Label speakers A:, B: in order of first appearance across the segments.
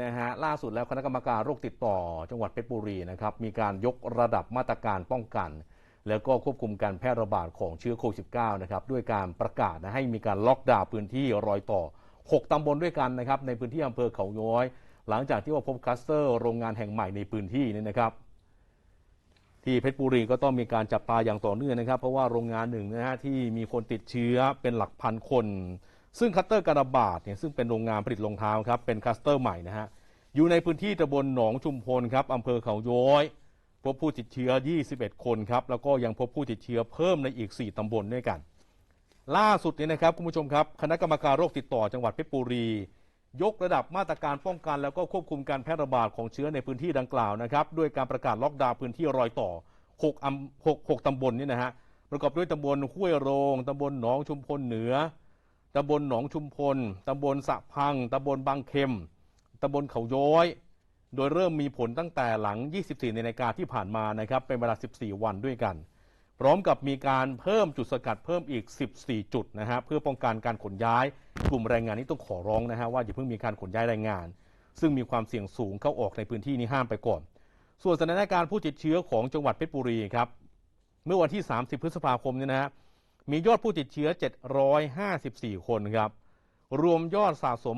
A: นะฮะล่าสุดแล้วคณะกรรมการโรคติดต่อจังหวัดเพชรบุรีนะครับมีการยกระดับมาตรการป้องกัน แล้วก็ควบคุมการแพร่ระบาดของเชื้อโควิด -19 นะครับด้วยการประกาศนะให้มีการล็อกดาวน์พื้นที่รอยต่อ 6 ตำบลด้วยกันนะครับในพื้นที่อำเภอเขาย้อย หลังจากที่ว่าพบคลัสเตอร์โรงงานแห่งใหม่ในพื้นที่นี่นะครับ ที่เพชรบุรีก็ต้องมีการจับตาอย่างต่อเนื่องนะครับ เพราะว่าโรงงานหนึ่งนะฮะที่มีคนติดเชื้อเป็นหลักพันคน ซึ่งคัสเตอร์การระบาดเนี่ยซึ่งเป็นโรงงานผลิตรองเท้าครับเป็นคัสเตอร์ใหม่นะฮะอยู่ในพื้นที่ตำบลหนองชุมพลครับอำเภอเขาย้อย พบผู้ติดเชื้อ 21 คนครับแล้วก็ยังพบผู้ติดเชื้อเพิ่มในอีก 4ตำบลด้วยกัน ล่าสุดนี้นะครับคุณผู้ชมครับ คณะกรรมการโรคติดต่อจังหวัดเพชรบุรี ยกระดับมาตรการป้องกัน แล้วก็ควบคุมการแพร่ระบาดของเชื้อในพื้นที่ดังกล่าวนะครับด้วยการประกาศล็อกดาวน์พื้นที่รอยต่อ6อำ6 6ตำบลนี่นะฮะประกอบด้วยตำบลห้วยโรงตำบลหนองชุมพลเหนือ ตำบลหนองชุมพล ตำบลสะพัง ตำบลบางเข็ม ตำบลเขาย้อย โดยเริ่มมีผลตั้งแต่หลัง 24 นาฬิกาที่ผ่านมานะครับ เป็นเวลา 14 วันด้วยกัน พร้อมกับมีการเพิ่มจุดสกัดเพิ่มอีก 14 จุดนะฮะ เพื่อป้องกันการขนย้าย กลุ่มแรงงานนี้ต้องขอร้องนะฮะว่าอย่าเพิ่งมีการขนย้ายแรงงาน ซึ่งมีความเสี่ยงสูงเข้าออกในพื้นที่นี้ห้ามไปก่อน ส่วนสถานการณ์ผู้ติดเชื้อของจังหวัดเพชรบุรีครับ เมื่อวันที่ 30 พฤษภาคมเนี้นะฮะ มียอดผู้ติดเชื้อ 754 คนครับ รวมยอดสะสม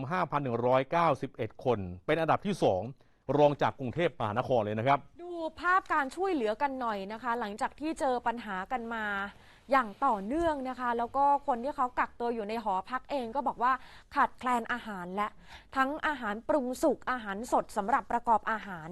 A: 5,191 คน เป็นอันดับที่ 2 รองจากกรุงเทพมหานครเลยนะครับ
B: ดูภาพการช่วยเหลือกันหน่อยนะคะ หลังจากที่เจอปัญหากันมา อย่างต่อเนื่องนะคะ แล้วก็คนที่เขากักตัวอยู่ในหอพักเองก็บอกว่าขาดแคลนอาหารและทั้งอาหารปรุงสุกอาหารสดสำหรับประกอบอาหาร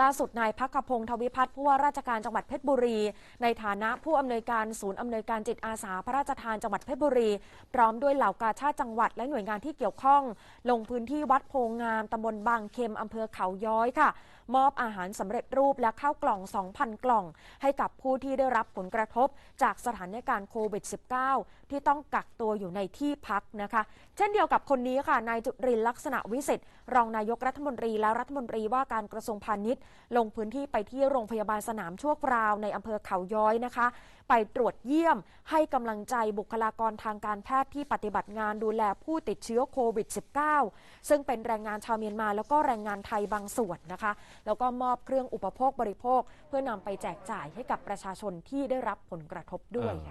B: ล่าสุดนายพักขพงศ์ทวิพัฒน์ผู้ว่าราชการจังหวัดเพชรบุรี ในฐานะผู้อำนวยการศูนย์อำนวยการจิตอาสาพระราชทานจังหวัดเพชรบุรี พร้อมด้วยเหล่ากาชาติจังหวัดและหน่วยงานที่เกี่ยวข้อง ลงพื้นที่วัดโพงามตำบลบางเค็มอำเภอเขาย้อยค่ะ มอบอาหารสำเร็จรูปและข้าวกล่อง 2,000 กล่อง ให้กับผู้ที่ได้รับผลกระทบจากสถานการณ์โควิด -19 ที่ต้องกักตัวอยู่ในที่พักนะคะ เช่นเดียวกับคนนี้ค่ะ นายจุรินลักษณะวิสิทธิ์รองนายกรัฐมนตรีและรัฐมนตรีว่าการกระทรวงพาณิชย์ ลงพื้นที่ไปที่โรงพยาบาลสนามชั่วคราวในอำเภอเขาย้อยนะคะ ไปตรวจเยี่ยมให้กำลังใจบุคลากรทางการแพทย์ที่ปฏิบัติงานดูแลผู้ติดเชื้อโควิด -19 ซึ่งเป็นแรงงานชาวเมียนมาแล้วก็แรงงานไทยบางส่วนนะคะ แล้วก็มอบเครื่องอุปโภคบริโภค เพื่อนำไปแจกจ่ายให้กับประชาชนที่ได้รับผลกระทบด้วยค่ะ